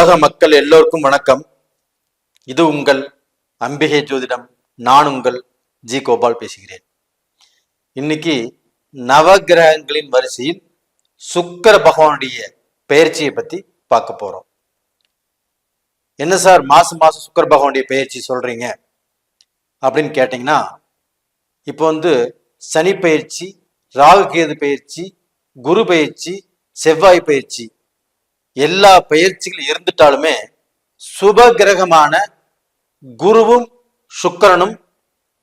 உலக மக்கள் எல்லோருக்கும் வணக்கம். இது உங்கள் அம்பிகை ஜோதிடம் நான் உங்கள் ஜி கோபால் பேசுகிறேன். இன்னைக்கு நவகிரகங்களின் வரிசையில் சுக்கர பகவானுடைய பயிற்சியை பத்தி பார்க்க போறோம். என்ன சார் மாசம் மாசம் சுக்கர பகவானுடைய பயிற்சி சொல்றீங்க? அப்படின்னு கேட்டீங்கன்னா இப்போ வந்து சனி பயிற்சி ராகு கேது பயிற்சி குரு பயிற்சி செவ்வாய் பயிற்சி எல்லா பயிற்சிகள் இருந்துட்டாலுமே சுப கிரகமான குருவும் சுக்கரனும்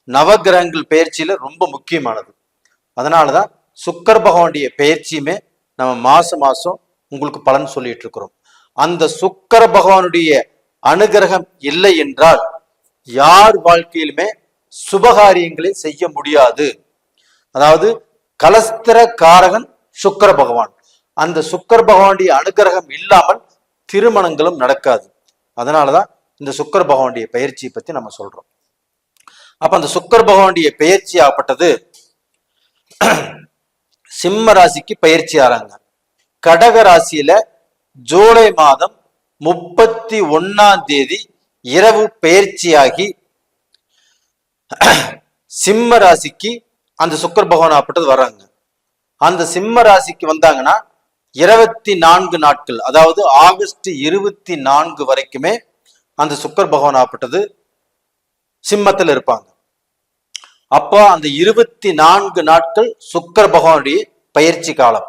நவகிரகங்கள் பயிற்சியில ரொம்ப முக்கியமானது. அதனாலதான் சுக்கர பகவானுடைய பயிற்சியுமே நம்ம மாச மாசம் உங்களுக்கு பலன் சொல்லிட்டு இருக்கிறோம். அந்த சுக்கர பகவானுடைய அனுகிரகம் இல்லை என்றால் யார் வாழ்க்கையிலுமே சுபகாரியங்களை செய்ய முடியாது. அதாவது கலஸ்திர காரகன் சுக்கர பகவான். அந்த சுக்கர் பகவானுடைய அனுகிரகம் இல்லாமல் திருமணங்களும் நடக்காது. அதனாலதான் இந்த சுக்கர் பகவானுடைய பயிற்சியை பத்தி நம்ம சொல்றோம். அப்ப அந்த சுக்கர் பகவானுடைய பயிற்சி ஆகப்பட்டது சிம்ம ராசிக்கு பயிற்சி ஆறாங்க. கடக ராசியில ஜூலை மாதம் முப்பத்தி ஒன்னாம் தேதி இரவு பயிற்சியாகி சிம்ம ராசிக்கு அந்த சுக்கர் பகவான் ஆகப்பட்டது வர்றாங்க அந்த சிம்ம ராசிக்கு வந்தாங்கன்னா இருபத்தி நான்கு நாட்கள் அதாவது ஆகஸ்ட் இருபத்தி நான்கு வரைக்குமே அந்த சுக்கர் பகவான் ஆகப்பட்டது. சிம்மத்தில் இருப்பாங்க. அப்போ அந்த இருபத்தி நான்கு நாட்கள் சுக்கர் பகவானுடைய பயிற்சி காலம்.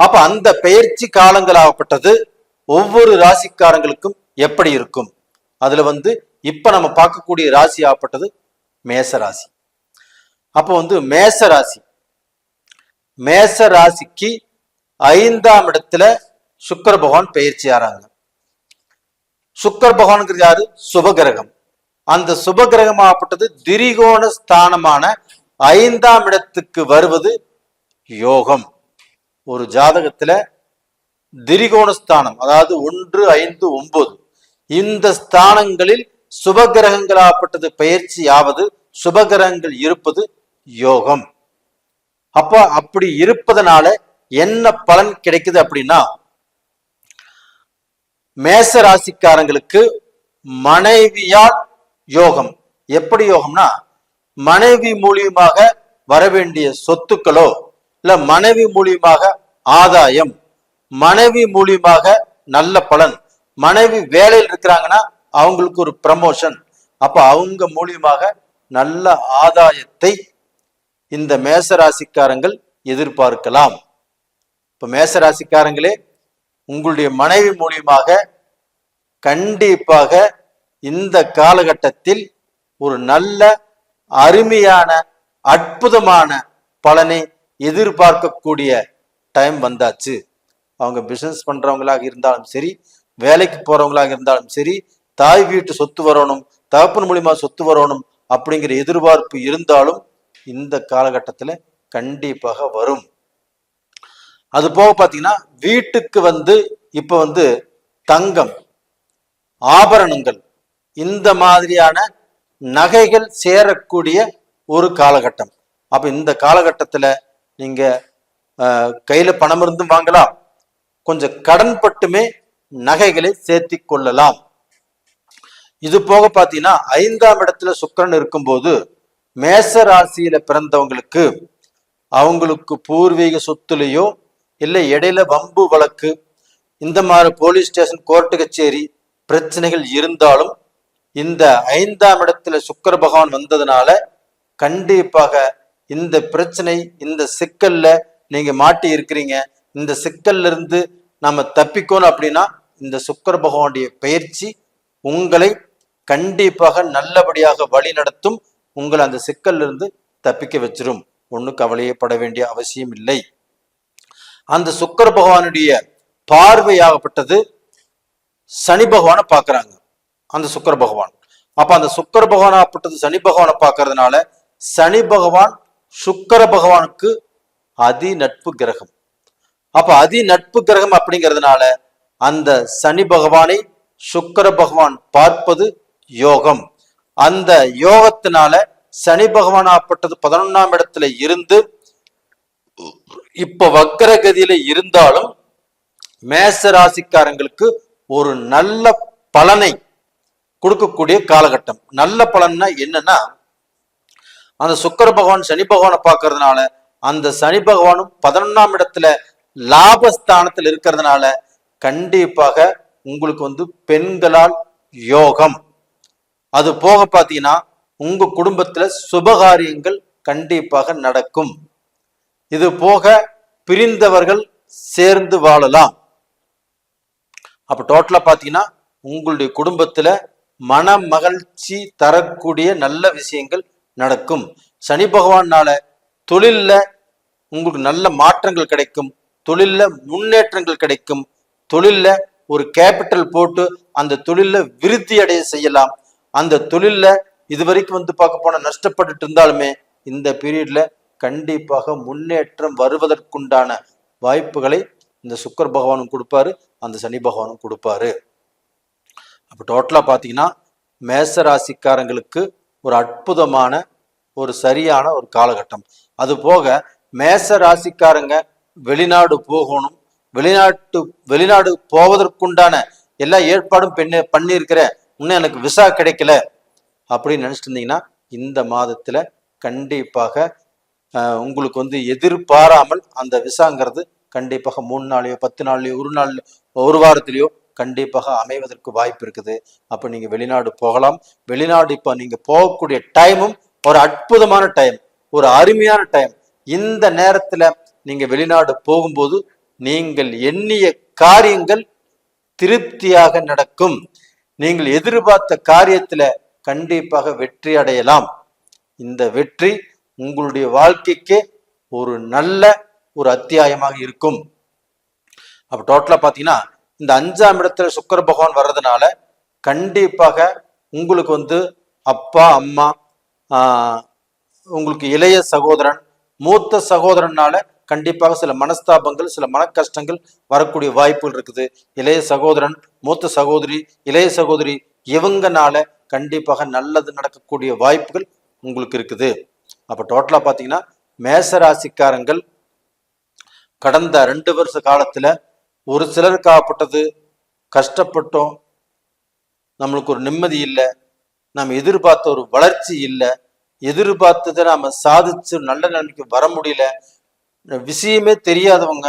அப்ப அந்த பயிற்சி காலங்களாகப்பட்டது ஒவ்வொரு ராசிக்காரங்களுக்கும் எப்படி இருக்கும்? அதுல வந்து இப்ப நம்ம பார்க்கக்கூடிய ராசி ஆகப்பட்டது மேச ராசி. அப்போ வந்து மேச ராசி. மேச ராசிக்கு ஐந்தாம் இடத்துல சுக்கர பகவான் பயிற்சி ஆறாங்க. சுக்கர பகவானுங்கிறது யாரு? சுபகிரகம். அந்த சுபகிரகமாகப்பட்டது திரிகோண ஸ்தானமான ஐந்தாம் இடத்துக்கு வருவது யோகம். ஒரு ஜாதகத்துல திரிகோண ஸ்தானம் அதாவது ஒன்று ஐந்து ஒன்பது. இந்த ஸ்தானங்களில் சுபகிரகங்களாகப்பட்டது பயிற்சி ஆவது சுபகிரகங்கள் இருப்பது யோகம். அப்ப அப்படி இருப்பதனால என்ன பலன் கிடைக்குது அப்படின்னா மேச ராசிக்காரங்களுக்கு மனைவியால் யோகம். எப்படி யோகம்னா மனைவி மூலியமாக வரவேண்டிய சொத்துக்களோ இல்ல மனைவி மூலியமாக ஆதாயம் மனைவி மூலியமாக நல்ல பலன் மனைவி வேலையில் இருக்கிறாங்கன்னா அவங்களுக்கு ஒரு ப்ரமோஷன் அப்ப அவங்க மூலியமாக நல்ல ஆதாயத்தை இந்த மேச ராசிக்காரங்கள் எதிர்பார்க்கலாம். இப்ப மேச ராசிக்காரங்களே உங்களுடைய மனைவி மூலியமாக கண்டிப்பாக இந்த காலகட்டத்தில் ஒரு நல்ல அருமையான அற்புதமான பலனை எதிர்பார்க்கக்கூடிய டைம் வந்தாச்சு. அவங்க பிசினஸ் பண்றவங்களாக இருந்தாலும் சரி வேலைக்கு போறவங்களாக இருந்தாலும் சரி தாய் வீட்டு சொத்து வரணும் தகப்பன் மூலியமா சொத்து வரணும் அப்படிங்கிற எதிர்பார்ப்பு இருந்தாலும் இந்த காலகட்டத்துல கண்டிப்பாக வரும். அது போக பார்த்தீங்கன்னா வீட்டுக்கு வந்து இப்போ வந்து தங்கம் ஆபரணங்கள் இந்த மாதிரியான நகைகள் சேரக்கூடிய ஒரு காலகட்டம். அப்ப இந்த காலகட்டத்தில் நீங்க கையில் கையில பணம் இருந்தும் வாங்கலாம். கொஞ்சம் கடன் பட்டுமே நகைகளை சேர்த்தி கொள்ளலாம். இது போக பார்த்தீங்கன்னா ஐந்தாம் இடத்துல சுக்கிரன் இருக்கும்போது மேச ராசியில பிறந்தவங்களுக்கு அவங்களுக்கு பூர்வீக சொத்துலேயோ இல்லை இடையில வம்பு வழக்கு இந்த மாதிரி போலீஸ் ஸ்டேஷன் கோர்ட்டு கச்சேரி பிரச்சனைகள் இருந்தாலும் இந்த ஐந்தாம் இடத்துல சுக்கர பகவான் வந்ததுனால கண்டிப்பாக இந்த பிரச்சனை இந்த சிக்கல்ல நீங்க மாட்டி இருக்கிறீங்க. இந்த சிக்கல்ல இருந்து நம்ம தப்பிக்கணும் அப்படின்னா இந்த சுக்கர பகவானுடைய பயிற்சி உங்களை கண்டிப்பாக நல்லபடியாக வழி நடத்தும். உங்களை அந்த சிக்கல்ல இருந்து தப்பிக்க வச்சிரும். ஒன்றும் கவலையப்பட வேண்டிய அவசியம் இல்லை. அந்த சுக்கர பகவானுடைய பார்வையாகப்பட்டது சனி பகவானை பார்க்கறாங்க அந்த சுக்கர பகவான். அப்ப அந்த சுக்கர பகவானாகப்பட்டது சனி பகவானை பார்க்கறதுனால சனி பகவான் சுக்கர பகவானுக்கு அதி நட்பு கிரகம். அப்ப அதி நட்பு கிரகம் அப்படிங்கிறதுனால அந்த சனி பகவானை சுக்கர பகவான் பார்ப்பது யோகம். அந்த யோகத்தினால சனி பகவானாகப்பட்டது பதினொன்னாம் இடத்துல இருந்து இப்ப வக்கரகதியில இருந்தாலும் மேச ராசிக்காரங்களுக்கு ஒரு நல்ல பலனை கொடுக்கக்கூடிய காலகட்டம். நல்ல பலன்னா என்னன்னா அந்த சுக்கர பகவான் சனி பகவானை பார்க்கறதுனால அந்த சனி பகவானும் பதினொன்னாம் இடத்துல லாபஸ்தானத்தில் இருக்கிறதுனால கண்டிப்பாக உங்களுக்கு வந்து பெண்களால் யோகம். அது போக பார்த்தீங்கன்னா உங்க குடும்பத்துல சுபகாரியங்கள் கண்டிப்பாக நடக்கும். இது போக பிரிந்தவர்கள் சேர்ந்து வாழலாம். அப்ப டோட்டலா பாத்தீங்கன்னா உங்களுடைய குடும்பத்துல மன மகிழ்ச்சி தரக்கூடிய நல்ல விஷயங்கள் நடக்கும். சனி பகவானால தொழில்ல உங்களுக்கு நல்ல மாற்றங்கள் கிடைக்கும். தொழில்ல முன்னேற்றங்கள் கிடைக்கும். தொழில்ல ஒரு கேபிட்டல் போட்டு அந்த தொழில விருத்தி அடைய செய்யலாம். அந்த தொழில்ல இதுவரைக்கும் வந்து பார்க்க போனா நஷ்டப்பட்டுட்டு இருந்தாலுமே இந்த பீரியட்ல கண்டிப்பாக முன்னேற்றம் வருவதற்குண்டான வாய்ப்புகளை இந்த சுக்கர் பகவானும் கொடுப்பாரு அந்த சனி பகவானும் கொடுப்பாரு. அப்போ டோட்டலாக பார்த்தீங்கன்னா மேச ராசிக்காரங்களுக்கு ஒரு அற்புதமான ஒரு சரியான ஒரு காலகட்டம். அது போக மேச ராசிக்காரங்க வெளிநாடு போகணும் வெளிநாட்டு வெளிநாடு போவதற்குண்டான எல்லா ஏற்பாடும் பெண்ணு பண்ணியிருக்கிற இன்னும் எனக்கு விசா கிடைக்கல அப்படின்னு நினச்சிட்டு இருந்தீங்கன்னா இந்த மாதத்தில் கண்டிப்பாக உங்களுக்கு வந்து எதிர்பாராமல் அந்த விசாங்கிறது கண்டிப்பாக மூணு நாளையோ பத்து நாள்லையோ ஒரு நாள் ஒரு வாரத்திலையோ கண்டிப்பாக அமைவதற்கு வாய்ப்பு இருக்குது. அப்போ நீங்கள் வெளிநாடு போகலாம். வெளிநாடு இப்போ நீங்கள் போகக்கூடிய டைமும் ஒரு அற்புதமான டைம் ஒரு அருமையான டைம் இந்த நேரத்தில் நீங்கள் வெளிநாடு போகும்போது நீங்கள் எண்ணிய காரியங்கள் திருப்தியாக நடக்கும். நீங்கள் எதிர்பார்த்த காரியத்தில் கண்டிப்பாக வெற்றி அடையலாம். இந்த வெற்றி உங்களுடைய வாழ்க்கைக்கு ஒரு நல்ல ஒரு அத்தியாயமாக இருக்கும். அப்போ டோட்டலாக பார்த்தீங்கன்னா இந்த அஞ்சாம் இடத்துல சுக்கர பகவான் வர்றதுனால கண்டிப்பாக உங்களுக்கு வந்து அப்பா அம்மா உங்களுக்கு இளைய சகோதரன் மூத்த சகோதரனால கண்டிப்பாக சில மனஸ்தாபங்கள் சில மன கஷ்டங்கள் வரக்கூடிய வாய்ப்புகள் இருக்குது. இளைய சகோதரன் மூத்த சகோதரி இளைய சகோதரி இவங்கனால கண்டிப்பாக நல்லது நடக்கக்கூடிய வாய்ப்புகள் உங்களுக்கு இருக்குது. அப்போ டோட்டலாக பார்த்தீங்கன்னா மேச ராசிக்காரங்கள் கடந்த ரெண்டு வருஷ காலத்தில் ஒரு சிலருக்காகப்பட்டது கஷ்டப்பட்டோம். நம்மளுக்கு ஒரு நிம்மதி இல்லை. நம்ம எதிர்பார்த்த ஒரு வளர்ச்சி இல்லை. எதிர்பார்த்ததை நாம சாதிச்சு நல்ல நிலைமைக்கு வர முடியல. விஷயமே தெரியாதவங்க.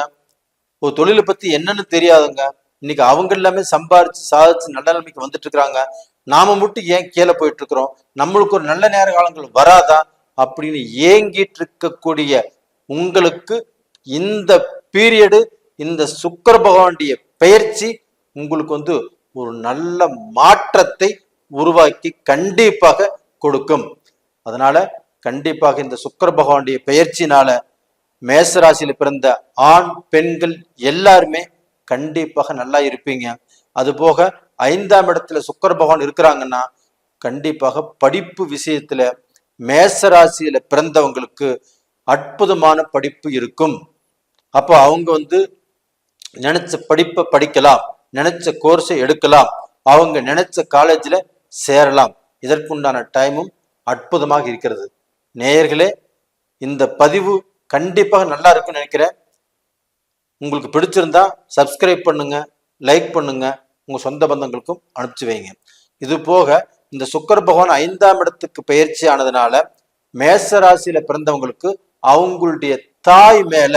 ஒரு தொழிலை பற்றி என்னன்னு தெரியாதவங்க. இன்னைக்கு அவங்க எல்லாமே சம்பாரிச்சு சாதிச்சு நல்ல நிலைமைக்கு வந்துட்டு இருக்கிறாங்க நாம மட்டும் ஏன் கீழே போயிட்டு இருக்கிறோம்? நம்மளுக்கு ஒரு நல்ல நேர காலங்கள் வராதான் அப்படின்னு ஏங்கிட்டு இருக்கக்கூடிய உங்களுக்கு இந்த பீரியடு இந்த சுக்கர பகவானுடைய பயிற்சி உங்களுக்கு வந்து ஒரு நல்ல மாற்றத்தை உருவாக்கி கண்டிப்பாக கொடுக்கும். அதனால கண்டிப்பாக இந்த சுக்கர பகவானுடைய பயிற்சினால மேசராசியில பிறந்த ஆண் பெண்கள் எல்லாருமே கண்டிப்பாக நல்லா இருப்பீங்க. அது போக ஐந்தாம் இடத்துல சுக்கர பகவான் இருக்கிறாங்கன்னா கண்டிப்பாக படிப்பு விஷயத்துல மேசராசியில பிறந்தவங்களுக்கு அற்புதமான படிப்பு இருக்கும். அப்போ அவங்க வந்து நினைச்ச படிப்பை படிக்கலாம் நினைச்ச கோர்ஸை எடுக்கலாம் அவங்க நினைச்ச காலேஜில் சேரலாம். இதற்குண்டான டைமும் அற்புதமாக இருக்கிறது. நேயர்களே இந்த பதிவு கண்டிப்பாக நல்லா இருக்கும்னு நினைக்கிறேன். உங்களுக்கு பிடிச்சிருந்தா சப்ஸ்கிரைப் பண்ணுங்க லைக் பண்ணுங்க உங்க சொந்த பந்தங்களுக்கும் அனுப்பிச்சு வைங்க. இது போக இந்த சுக்கர் பகவான் ஐந்தாம் இடத்துக்கு பயிற்சி ஆனதுனால மேசராசியில பிறந்தவங்களுக்கு அவங்களுடைய தாய் மேல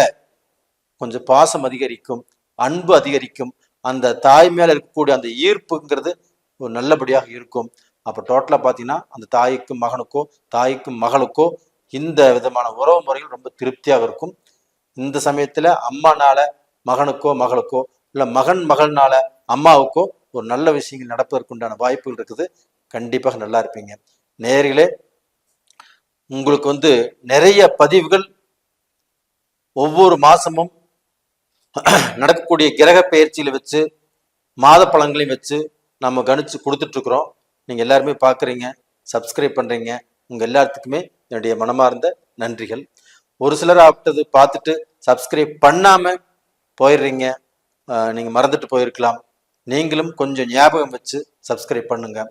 கொஞ்சம் பாசம் அதிகரிக்கும் அன்பு அதிகரிக்கும். அந்த தாய் மேல இருக்கக்கூடிய அந்த ஈர்ப்புங்கிறது ஒரு நல்லபடியாக இருக்கும். அப்ப டோட்டலா பாத்தீங்கன்னா அந்த தாய்க்கும் மகனுக்கோ தாய்க்கும் மகளுக்கோ இந்த விதமான உறவு முறைகள் ரொம்ப திருப்தியாக இருக்கும். இந்த சமயத்துல அம்மானால மகனுக்கோ மகளுக்கோ இல்ல மகன் மகள்னால அம்மாவுக்கோ ஒரு நல்ல விஷயங்கள் நடப்பதற்குண்டான வாய்ப்புகள் இருக்குது. கண்டிப்பாக நல்லா இருப்பீங்க. நேர்களே உங்களுக்கு வந்து நிறைய பதிவுகள் ஒவ்வொரு மாசமும் நடக்கக்கூடிய கிரக பயிற்சியில் வச்சு மாத பழங்களையும் வச்சு நம்ம கணிச்சு கொடுத்துட்ருக்குறோம். நீங்கள் எல்லாருமே பார்க்குறீங்க சப்ஸ்கிரைப் பண்ணுறீங்க உங்கள் எல்லாத்துக்குமே என்னுடைய மனமார்ந்த நன்றிகள். ஒரு சிலர் ஆப்டது பார்த்துட்டு சப்ஸ்கிரைப் பண்ணாமல் போயிடுறீங்க. நீங்கள் மறந்துட்டு போயிருக்கலாம். நீங்களும் கொஞ்சம் ஞாபகம் வச்சு சப்ஸ்கிரைப் பண்ணுங்கள்